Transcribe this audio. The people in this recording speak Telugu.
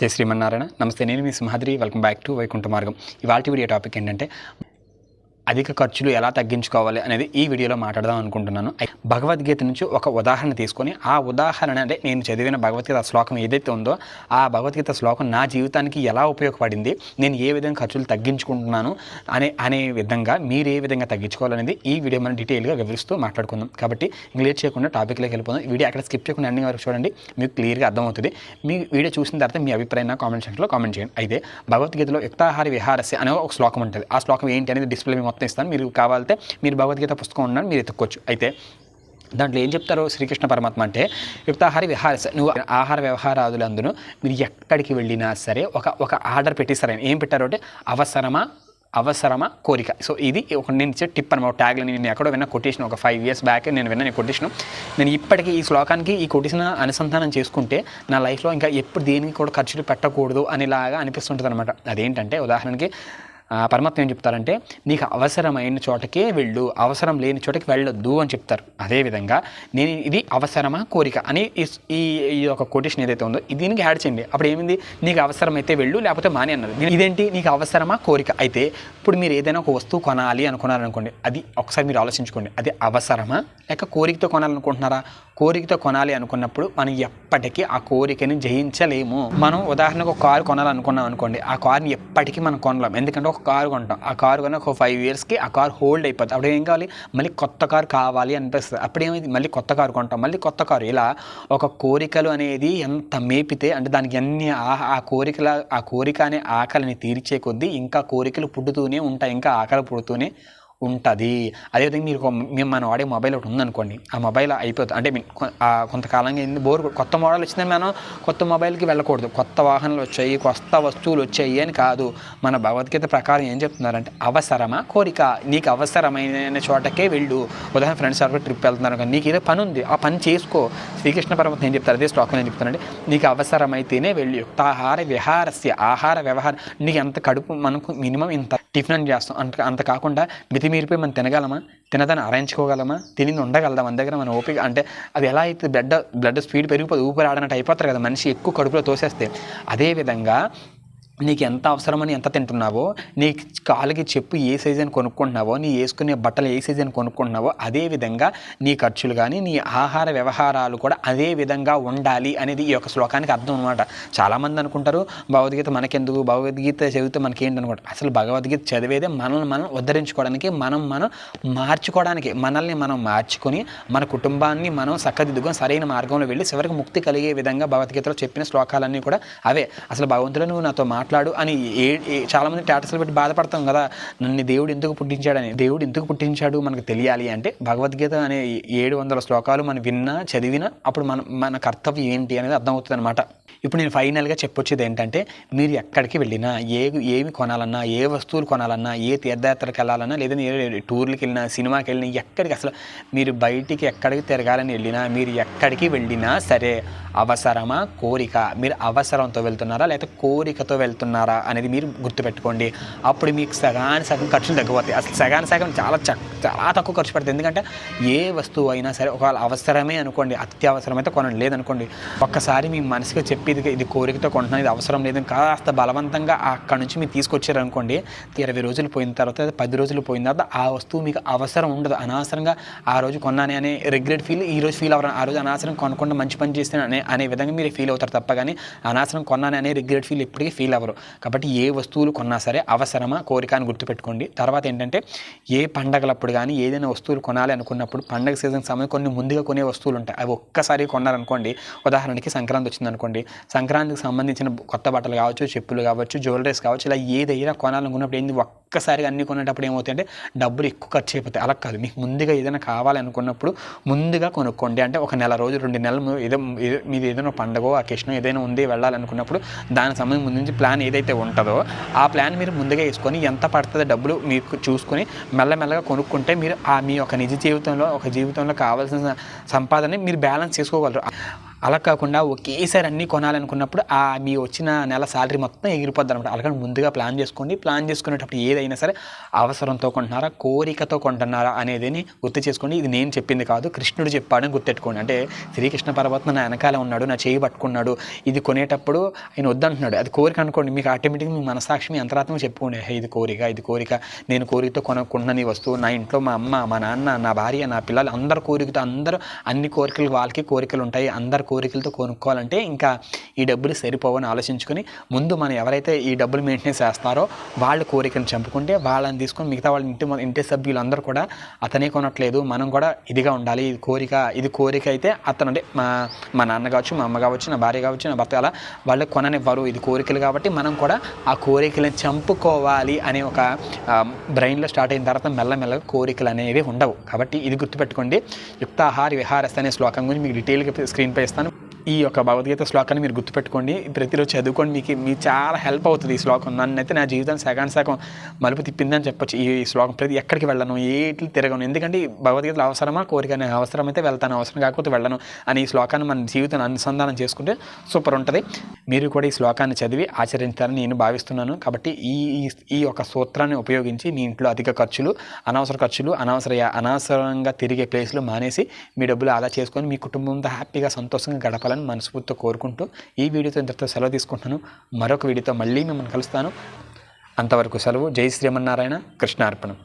జై శ్రీమన్నారాయణ. నమస్తే నేను మీ Simhadri. Welcome back to Vaikuntha Margam ఇవాళ వీడియో టాపిక్ ఏంటంటే అధిక ఖర్చులు ఎలా తగ్గించుకోవాలి అనేది ఈ వీడియోలో మాట్లాడదాం అనుకుంటున్నాను. భగవద్గీత నుంచి ఒక ఉదాహరణ తీసుకొని ఆ ఉదాహరణ అంటే నేను చదివిన భగవద్గీత శ్లోకం ఏదైతే ఉందో ఆ భగవద్గీత శ్లోకం నా జీవితానికి ఎలా ఉపయోగపడింది నేను ఏ విధంగా ఖర్చులు తగ్గించుకుంటున్నాను అనే అనే విధంగా మీరు ఏ విధంగా తగ్గించుకోవాలనేది ఈ వీడియో మనం డీటెయిల్గా వివరిస్తూ మాట్లాడుకుందాం. కాబట్టి ఇంక లేట్ చేయకుండా టాపిక్లోకి వెళ్ళిపోదాం. వీడియో అక్కడ స్కిప్ చేయకుండా ఎండింగ్ వరకు చూడండి మీకు క్లియర్గా అర్థమవుతుంది. మీ వీడియో చూసిన తర్వాత మీ అభిప్రాయం కామెంట్ సెక్షన్లో కామెంట్ చేయండి. అయితే భగవద్గీతలో యుక్తాహారి విహారస్య అనే ఒక శ్లోకం ఉంటుంది. ఆ శ్లోకం ఏంటి అనేది డిస్ప్లే మొత్తం మొత్తం ఇస్తాను మీరు కావాలంటే మీరు భగవద్గీత పుస్తకం ఉన్నాను మీరు ఎత్తుక్కోవచ్చు. అయితే దాంట్లో ఏం చెప్తారు శ్రీకృష్ణ పరమాత్మ అంటే యుక్తాహార విహారస నువ్వు ఆహార వ్యవహారాదులందును మీరు ఎక్కడికి వెళ్ళినా సరే ఒక ఒక ఆర్డర్ పెట్టిస్తారు? ఆయన ఏం పెట్టారు అంటే అవసరమా అవసరమా కోరిక. సో ఇది ఒక నేను ఇచ్చే టిప్ అనమాట ట్యాగ్లో నేను ఎక్కడో విన్న కొటేషన్ ఒక ఫైవ్ ఇయర్స్ బ్యాక్ నేను విన్న కొటేషన్. నేను ఇప్పటికీ ఈ శ్లోకానికి ఈ కొటేషన్ అనుసంధానం చేసుకుంటే నా లైఫ్లో ఇంకా ఎప్పుడు దేనికి కూడా ఖర్చులు పెట్టకూడదు అనేలాగా అనిపిస్తుంటుంది అనమాట అదేంటంటే ఉదాహరణకి పరమాత్మ ఏం చెప్తారంటే నీకు అవసరమైన చోటకే వెళ్ళు అవసరం లేని చోటకి వెళ్ళొద్దు అని చెప్తారు. అదేవిధంగా నేను ఇది అవసరమా? కోరిక? అని ఈ ఈ యొక్క కొటేషన్ ఏదైతే ఉందో దీనికి యాడ్ చేయండి. అప్పుడు ఏమింది? నీకు అవసరమైతే వెళ్ళు లేకపోతే మానే అన్నారు ఇదేంటి? నీకు అవసరమా? కోరిక? అయితే ఇప్పుడు మీరు ఏదైనా ఒక వస్తువు కొనాలి అనుకున్నారనుకోండి అది ఒకసారి మీరు ఆలోచించుకోండి. అది అవసరమా? లేక కోరికతో కొనాలనుకుంటున్నారా? కోరికతో కొనాలి అనుకున్నప్పుడు మనం ఎప్పటికీ ఆ కోరికని జయించలేము. మనం ఉదాహరణకు ఒక కారు కొనాలనుకున్నాం అనుకోండి ఆ కార్ని ఎప్పటికీ మనం కొనలేం. ఎందుకంటే ఒక ఒక కారు కొంటాం. ఆ కారు కొన్న ఒక ఫైవ్ ఇయర్స్కి ఆ కారు హోల్డ్ అయిపోతుంది అప్పుడు ఏం కావాలి? మళ్ళీ కొత్త కారు కావాలి అనిపిస్తుంది. అప్పుడు ఏమైంది? మళ్ళీ కొత్త కారు కొంటాం. మళ్ళీ కొత్త కారు. ఇలా ఒక కోరికలు అనేది ఎంత మేపితే అంటే దానికి ఎన్ని ఆ- ఆ కోరికల ఆ కోరిక అనే ఆకలిని తీర్చే కొద్దీ ఇంకా కోరికలు పుట్టుతూనే ఉంటాయి. ఇంకా ఆకలి పుడుతూనే ఉంటుంది. అదేవిధంగా మీరు మేము మనం వాడే మొబైల్ ఒకటి ఉందనుకోండి ఆ మొబైల్ అయిపోతుంది అంటే కొంతకాలంగా ఏంది బోర్ కొత్త మోడల్ వచ్చిందని మనం కొత్త మొబైల్కి వెళ్ళకూడదు. కొత్త వాహనాలు వచ్చాయి కొత్త వస్తువులు వచ్చాయి అని కాదు. మన భగవద్గీత ప్రకారం ఏం చెప్తున్నారంటే అవసరమా కోరిక? నీకు అవసరమైన చోటకే వెళ్ళు. ఉదాహరణ ఫ్రెండ్స్ ఎవరికి ట్రిప్ వెళ్తున్నారు కానీ నీకు ఏదో పని ఉంది ఆ పని చేసుకో. శ్రీకృష్ణ పర్వతం ఏం చెప్తారు అదే స్టాక్ ఏం చెప్తానండి నీకు అవసరమైతేనే వెళ్ళి. యుక్తాహార విహారస్య ఆహార వ్యవహారం. నీకు ఎంత కడుపు మనకు మినిమం ఇంత టిఫిన్ అని చేస్తాం. అంత అంత కాకుండా మితిమీరిపోయి మనం తినగలమా? తినదని అరేంజ్కోగలమా తిని ఉండగలదా? మన దగ్గర మన ఓపిక అంటే అది ఎలా అయితే బ్లడ్ బ్లడ్ స్పీడ్ పెరిగిపోతుంది ఊపిరి ఆడనట్టు అయిపోతారు కదా మనిషి ఎక్కువ కడుపులో తోసేస్తే. అదేవిధంగా నీకు ఎంత అవసరమని ఎంత తింటున్నావో నీ కాలుకి చెప్పు ఏ సైజ్ అని కొనుక్కుంటున్నావో నీ వేసుకునే బట్టలు ఏ సైజ్ అని కొనుక్కుంటున్నావో అదే విధంగా నీ ఖర్చులు కానీ నీ ఆహార వ్యవహారాలు కూడా అదే విధంగా ఉండాలి అనేది ఈ యొక్క శ్లోకానికి అర్థం అనమాట చాలామంది అనుకుంటారు భగవద్గీత మనకెందుకు? భగవద్గీత చదివితే మనకేంటి అనుకుంటారు? అసలు భగవద్గీత చదివేదే మనల్ని మనం ఉద్ధరించుకోవడానికి మనం మనం మార్చుకోవడానికి మనల్ని మనం మార్చుకొని మన కుటుంబాన్ని మనం చక్కదిద్దుకొని సరైన మార్గంలో వెళ్ళి చివరికి ముక్తి కలిగే విధంగా భగవద్గీతలో చెప్పిన శ్లోకాలన్నీ కూడా అవే. అసలు భగవంతుడు నువ్వు నాతో మాట్లాడు అని ఏ చాలామంది స్టేటస్లు పెట్టి బాధపడతాం కదా. నన్ను దేవుడు ఎందుకు పుట్టించాడని? దేవుడు ఎందుకు పుట్టించాడు మనకు తెలియాలి అంటే భగవద్గీత అనే ఏడు వందల శ్లోకాలు మనం విన్నా చదివినా అప్పుడు మన మన కర్తవ్యం ఏంటి అనేది అర్థమవుతుంది అనమాట ఇప్పుడు నేను ఫైనల్గా చెప్పొచ్చేది ఏంటంటే మీరు ఎక్కడికి వెళ్ళినా ఏ ఏమి కొనాలన్నా ఏ వస్తువులు కొనాలన్నా ఏ తీర్థయాత్రకు వెళ్ళాలన్నా లేదా ఏ టూర్లకి వెళ్ళినా సినిమాకి వెళ్ళినా ఎక్కడికి అసలు మీరు బయటికి ఎక్కడికి తిరగాలని వెళ్ళినా మీరు ఎక్కడికి వెళ్ళినా సరే అవసరమా? కోరిక. మీరు అవసరంతో వెళ్తున్నారా? లేకపోతే కోరికతో వెళ్తున్నారా? అనేది మీరు గుర్తుపెట్టుకోండి. అప్పుడు మీకు సగాని సగం ఖర్చులు తగ్గిపోతాయి. అసలు సగాని సగం చాలా చక్ చాలా తక్కువ ఖర్చు పడుతుంది ఎందుకంటే ఏ వస్తువు అయినా సరే ఒకవేళ అవసరమే అనుకోండి అత్యవసరమైతే కొనండి. లేదనుకోండి ఒక్కసారి మీ మనసుకి చెప్పి ఇది ఇది కోరికతో కొంటున్నాను ఇది అవసరం లేదు. కాస్త బలవంతంగా అక్కడ నుంచి మీరు తీసుకొచ్చారనుకోండి ఇరవై రోజులు పోయిన తర్వాత పది రోజులు పోయిన తర్వాత ఆ వస్తువు మీకు అవసరం ఉండదు. అనవసరంగా ఆ రోజు కొన్నానే అనే రిగ్రెట్ ఫీల్ ఈ రోజు ఫీల్ అవ్వరు. ఆ రోజు అనవసరం కొనకుండా మంచి పని చేస్తే అనే అనే విధంగా మీరు ఫీల్ అవుతారు తప్ప కానీ అనవసరం కొన్నాను అనే రిగ్రెట్ ఫీల్ ఎప్పటికీ ఫీల్ అవ్వరు. కాబట్టి ఏ వస్తువులు కొన్నా సరే అవసరమా కోరిక అని గుర్తుపెట్టుకోండి. తర్వాత ఏంటంటే ఏ పండగలప్పుడు కానీ ఏదైనా వస్తువులు కొనాలి అనుకున్నప్పుడు పండగ సీజన్ సమయం కొన్ని ముందుగా కొనే వస్తువులు ఉంటాయి. అవి ఒక్కసారి కొన్నారనుకోండి ఉదాహరణకి సంక్రాంతి వచ్చిందనుకోండి. సంక్రాంతికి సంబంధించిన కొత్త బట్టలు కావచ్చు చెప్పులు కావచ్చు జ్యువెలరీస్ కావచ్చు ఇలా ఏదైనా కొనాలనుకున్నప్పుడు ఏంది ఒక్కసారిగా అన్ని కొనేటప్పుడు ఏమవుతాయంటే డబ్బులు ఎక్కువ ఖర్చు అయిపోతాయి. అలా కాదు. మీకు ముందుగా ఏదైనా కావాలనుకున్నప్పుడు ముందుగా కొనుక్కోండి. అంటే ఒక నెల రోజులు రెండు నెలలు ఏదో- మీది ఏదైనా పండగో అకేషన్ ఏదైనా ఉంది వెళ్ళాలనుకున్నప్పుడు దానికి సంబంధించి ముందు నుంచి ప్లాన్ ఏదైతే ఉంటుందో ఆ ప్లాన్ మీరు ముందుగా వేసుకొని ఎంత పడుతుందో డబ్బులు మీకు చూసుకొని మెల్లమెల్లగా కొనుక్కుంటే మీరు ఆ మీ యొక్క నిజ జీవితంలో ఒక జీవితంలో కావాల్సిన సంపాదన మీరు బ్యాలెన్స్ చేసుకోగలరు. అలా కాకుండా ఒకేసారి అన్నీ కొనాలనుకున్నప్పుడు ఆ మీ వచ్చిన నెల శాలరీ మొత్తం ఎగిరిపోద్ది అనమాట అలాగే ముందుగా ప్లాన్ చేసుకోండి. ప్లాన్ చేసుకునేటప్పుడు ఏదైనా సరే అవసరంతో కొంటున్నారా కోరికతో కొంటున్నారా అనేది గుర్తు చేసుకోండి. ఇది నేను చెప్పింది కాదు కృష్ణుడు చెప్పాడని గుర్తెట్టుకోండి. అంటే శ్రీకృష్ణ పర్వతం నా వెనకాల ఉన్నాడు నా చేయి పట్టుకున్నాడు. ఇది కొనేటప్పుడు ఆయన వద్దంటున్నాడు. అది కోరిక అనుకోండి. మీకు ఆటోమేటిక్గా మీ మనసాక్షి మీ అంతరాత్మ చెప్పుకోండి. "హే, ఇది కోరిక ఇది కోరిక. నేను కోరికతో కొనకుండా వస్తువు నా ఇంట్లో మా అమ్మ మా నాన్న నా భార్య నా పిల్లలు అందరు కోరికతో అందరూ అన్ని కోరికలు వాళ్ళకి కోరికలు ఉంటాయి. అందరు కోరికలతో కొనుక్కోవాలంటే ఇంకా ఈ డబ్బులు సరిపోవని ఆలోచించుకొని ముందు మనం ఎవరైతే ఈ డబ్బులు మెయింటెనెన్స్ చేస్తారో వాళ్ళ కోరికను చంపుకుంటే వాళ్ళని తీసుకొని మిగతా వాళ్ళ ఇంటి ఇంటి సభ్యులందరూ కూడా అతనే కొనట్లేదు మనం కూడా ఇదిగా ఉండాలి ఇది కోరిక ఇది కోరిక అయితే అతను అంటే మా మా నాన్న కావచ్చు మా అమ్మ కావచ్చు నా భార్య కావచ్చు నా భర్త అలా వాళ్ళు కొననివ్వరు ఇది కోరికలు కాబట్టి మనం కూడా ఆ కోరికలను చంపుకోవాలి అనే ఒక బ్రెయిన్లో స్టార్ట్ అయిన తర్వాత మెల్లమెల్లగా కోరికలు అనేవి ఉండవు. కాబట్టి ఇది గుర్తుపెట్టుకోండి. యుక్తాహార విహారస్ అనే శ్లోకం గురించి మీకు డీటెయిల్గా స్క్రీన్పై ఇస్తాను ఈ యొక్క భగవద్గీత శ్లోకాన్ని మీరు గుర్తుపెట్టుకోండి. ప్రతిరోజు చదువుకోండి మీకు మీకు చాలా హెల్ప్ అవుతుంది ఈ శ్లోకం. నన్ను అయితే నా జీవితాన్ని సగానికి సగం మలుపు తిప్పిందని చెప్పొచ్చు ఈ శ్లోకం. ప్రతి ఎక్కడికి వెళ్ళను ఏట్లు తిరగను. ఎందుకంటే ఈ భగవద్గీతలో అవసరమా? కోరిక అనే అవసరమైతే వెళ్తాను. అవసరం కాకపోతే వెళ్ళను అని ఈ శ్లోకాన్ని మన జీవితాన్ని అనుసంధానం చేసుకుంటే సూపర్ ఉంటుంది. మీరు కూడా ఈ శ్లోకాన్ని చదివి ఆచరించాలని నేను భావిస్తున్నాను. కాబట్టి ఈ ఈ- ఈ యొక్క సూత్రాన్ని ఉపయోగించి మీ ఇంట్లో అధిక ఖర్చులు అనవసర ఖర్చులు అనవసర అనవసరంగా తిరిగే ప్లేస్లు మానేసి మీ డబ్బులు ఆదా చేసుకొని మీ కుటుంబంతో హ్యాపీగా సంతోషంగా గడపాలని మనస్ఫూర్తితో కోరుకుంటూ ఈ వీడియోతో ఇంతటితో సెలవు తీసుకుంటున్నాను. మరొక వీడియోతో మళ్ళీ మిమ్మల్ని కలుస్తాను. అంతవరకు సెలవు. జై శ్రీమన్నారాయణ. కృష్ణార్పణం.